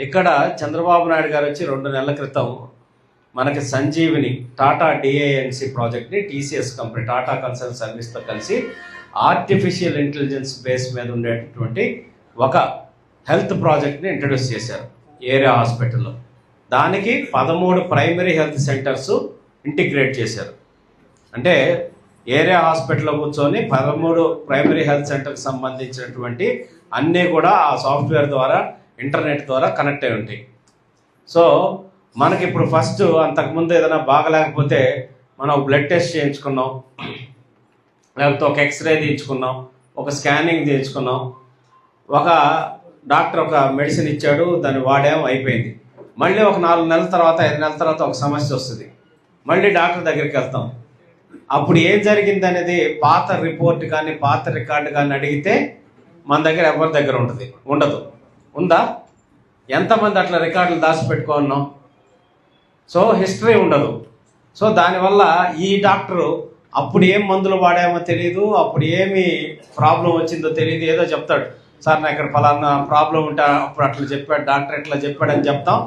ఇక్కడ చంద్రబాబు నాయుడు గారు వచ్చి రెండు నెలల క్రితం మనకి సంజీవిని టాటా డిఏఎన్సి ప్రాజెక్ట్ని టీసీఎస్ కంపెనీ టాటా కన్సల్ట్ సర్వీస్తో కలిసి ఆర్టిఫిషియల్ ఇంటెలిజెన్స్ బేస్ మీద ఉండేటటువంటి ఒక హెల్త్ ప్రాజెక్ట్ని ఇంట్రడ్యూస్ చేశారు ఏరియా హాస్పిటల్లో. దానికి పదమూడు ప్రైమరీ హెల్త్ సెంటర్స్ ఇంటిగ్రేట్ చేశారు. అంటే ఏరియా హాస్పిటల్లో కూర్చొని పదమూడు ప్రైమరీ హెల్త్ సెంటర్కి సంబంధించినటువంటి అన్నీ కూడా ఆ సాఫ్ట్వేర్ ద్వారా ఇంటర్నెట్ ద్వారా కనెక్ట్ అయి ఉంటాయి. సో మనకి ఇప్పుడు ఫస్ట్ అంతకుముందు ఏదైనా బాగలేకపోతే మనం బ్లడ్ టెస్ట్ చేయించుకున్నాం. లేకపోతే ఒక ఎక్స్రే తీయించుకున్నాం. ఒక స్కానింగ్ చేయించుకున్నాం ఒక డాక్టర్ ఒక మెడిసిన్ ఇచ్చాడు దాన్ని వాడేమో అయిపోయింది. మళ్ళీ ఒక నాలుగు నెలల తర్వాత ఐదు నెలల తర్వాత ఒక సమస్య వస్తుంది. మళ్ళీ డాక్టర్ దగ్గరికి వెళ్తాం. అప్పుడు ఏం జరిగింది అనేది పాత రిపోర్ట్ కానీ పాత రికార్డు కానీ అడిగితే మన దగ్గర ఎవరి దగ్గర ఉంటుంది ఉండదు. ఉందా? ఎంతమంది అట్లా రికార్డులు దాచిపెట్టుకోన్నాం సో హిస్టరీ ఉండదు. సో దానివల్ల ఈ డాక్టరు అప్పుడు ఏం మందులు వాడామో తెలియదు అప్పుడు ఏమి ప్రాబ్లం వచ్చిందో తెలియదు ఏదో చెప్తాడు. సార్ నా ఇక్కడ ఫలానా ప్రాబ్లం ఉంటే అప్పుడు అట్లా చెప్పాడు డాక్టర్ ఎట్లా చెప్పాడని చెప్తాం.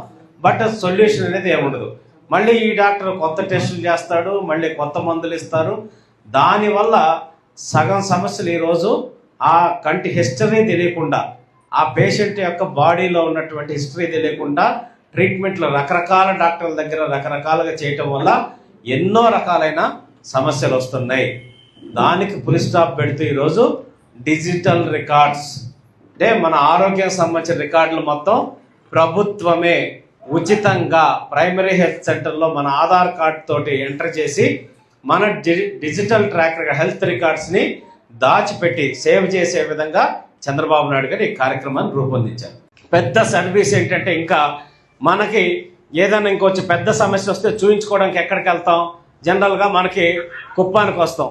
బట్ సొల్యూషన్ అనేది ఏముండదు మళ్ళీ ఈ డాక్టర్ కొత్త టెస్టులు చేస్తాడు మళ్ళీ కొత్త మందులు ఇస్తారు. దానివల్ల సగం సమస్యలు ఈరోజు ఆ కంటి హిస్టరీ తెలియకుండా ఆ పేషెంట్ యొక్క బాడీలో ఉన్నటువంటి హిస్టరీ తెలియకుండా ట్రీట్మెంట్లు రకరకాల డాక్టర్ల దగ్గర రకరకాలుగా చేయటం వల్ల ఎన్నో రకాలైన సమస్యలు వస్తున్నాయి. దానికి పులి స్టాప్ పెడుతూ ఈరోజు డిజిటల్ రికార్డ్స్ అంటే మన ఆరోగ్యం సంబంధించిన రికార్డులు మొత్తం ప్రభుత్వమే ఉచితంగా ప్రైమరీ హెల్త్ సెంటర్లో మన ఆధార్ కార్డ్ తోటి ఎంటర్ చేసి మన డి- డిజిటల్ ట్రాక్ హెల్త్ రికార్డ్స్ని దాచిపెట్టి సేవ్ చేసే విధంగా చంద్రబాబు నాయుడు గారు ఈ కార్యక్రమాన్ని రూపొందించారు. పెద్ద సర్వీస్ ఏంటంటే ఇంకా మనకి ఏదైనా ఇంకొచ్చి పెద్ద సమస్య వస్తే చూయించుకోవడానికి ఎక్కడికి వెళ్తాం? జనరల్గా మనకి కుప్పానికి వస్తాం.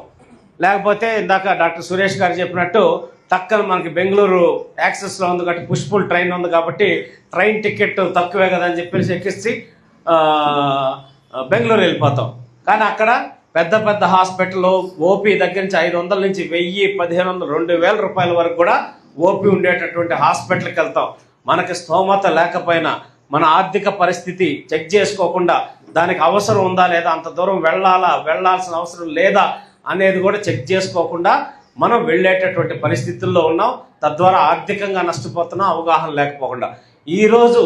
లేకపోతే ఇందాక డాక్టర్ సురేష్ గారు చెప్పినట్టు తక్కువ మనకి బెంగళూరు యాక్సెస్లో ఉంది కాబట్టి పుష్పుల్ ట్రైన్ ఉంది కాబట్టి ట్రైన్ టికెట్ తక్కువే కదా అని చెప్పేసి ఎక్కించి బెంగళూరు వెళ్ళిపోతాం. కానీ అక్కడ పెద్ద పెద్ద హాస్పిటల్ ఓపీ దగ్గర నుంచి ఐదు వందల నుంచి వెయ్యి పదిహేను వందలు రెండు వేల రూపాయల వరకు కూడా ఓపి ఉండేటటువంటి హాస్పిటల్కి వెళ్తాం. మనకి స్తోమత లేకపోయినా మన ఆర్థిక పరిస్థితి చెక్ చేసుకోకుండా దానికి అవసరం ఉందా లేదా అంత దూరం వెళ్ళాలా వెళ్ళాల్సిన అవసరం లేదా అనేది కూడా చెక్ చేసుకోకుండా మనం వెళ్ళేటటువంటి పరిస్థితుల్లో ఉన్నాం. తద్వారా ఆర్థికంగా నష్టపోతున్నాం అవగాహన లేకపోకుండా. ఈరోజు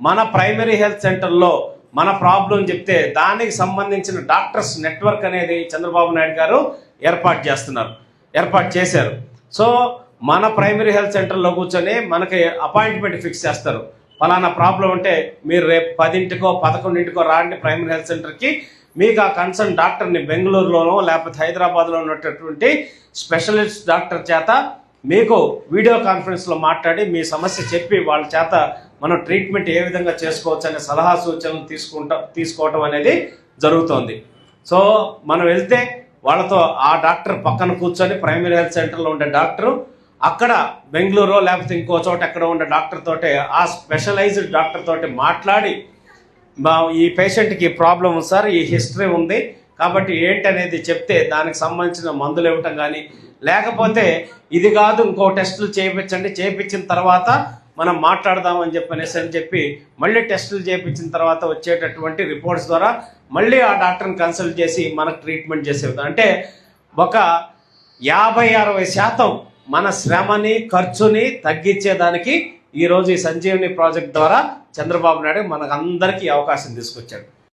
మన ప్రైమరీ హెల్త్ సెంటర్లో మన ప్రాబ్లం చెప్తే దానికి సంబంధించిన డాక్టర్స్ నెట్వర్క్ అనేది చంద్రబాబు నాయుడు గారు ఏర్పాటు చేస్తున్నారు. ఏర్పాటు చేశారు. సో మన ప్రైమరీ హెల్త్ సెంటర్లో కూర్చొని మనకి అపాయింట్మెంట్ ఫిక్స్ చేస్తారు. ఫలానా ప్రాబ్లం ఉంటే మీరు రేపు పదింటికో పదకొండింటికో రాండి ప్రైమరీ హెల్త్ సెంటర్కి మీకు ఆ కన్సర్న్ డాక్టర్ని బెంగళూరులోనో లేకపోతే హైదరాబాద్లో ఉన్నటువంటి స్పెషలిస్ట్ డాక్టర్ చేత మీకు వీడియో కాన్ఫరెన్స్లో మాట్లాడి మీ సమస్య చెప్పి వాళ్ళ చేత మనం ట్రీట్మెంట్ ఏ విధంగా చేసుకోవచ్చు అనే సలహా సూచనలు తీసుకుంటా తీసుకోవటం అనేది జరుగుతోంది. సో మనం వెళ్తే వాళ్ళతో ఆ డాక్టర్ పక్కన కూర్చొని ప్రైమరీ హెల్త్ సెంటర్లో ఉండే డాక్టరు అక్కడ బెంగళూరు లేకపోతే ఇంకో చోట ఎక్కడ ఉన్న డాక్టర్ తోటి ఆ స్పెషలైజ్డ్ డాక్టర్ తోటి మాట్లాడి మా ఈ పేషెంట్కి ప్రాబ్లం ఉంది సార్ ఈ హిస్టరీ ఉంది. కాబట్టి ఏంటనేది చెప్తే దానికి సంబంధించిన మందులు ఇవ్వటం కానీ లేకపోతే ఇది కాదు ఇంకో టెస్టులు చేయించండి చేయించిన తర్వాత మనం మాట్లాడదామని చెప్పనేసి అని చెప్పి మళ్ళీ టెస్టులు చేయించిన తర్వాత వచ్చేటటువంటి రిపోర్ట్స్ ద్వారా మళ్ళీ ఆ డాక్టర్ని కన్సల్ట్ చేసి మనకు ట్రీట్మెంట్ చేసేది అంటే ఒక యాభై అరవై శాతం మన శ్రమని ఖర్చుని తగ్గించేదానికి ఈరోజు ఈ సంజీవని ప్రాజెక్ట్ ద్వారా చంద్రబాబు నాయుడు మనకు అందరికీ అవకాశం తీసుకొచ్చాడు.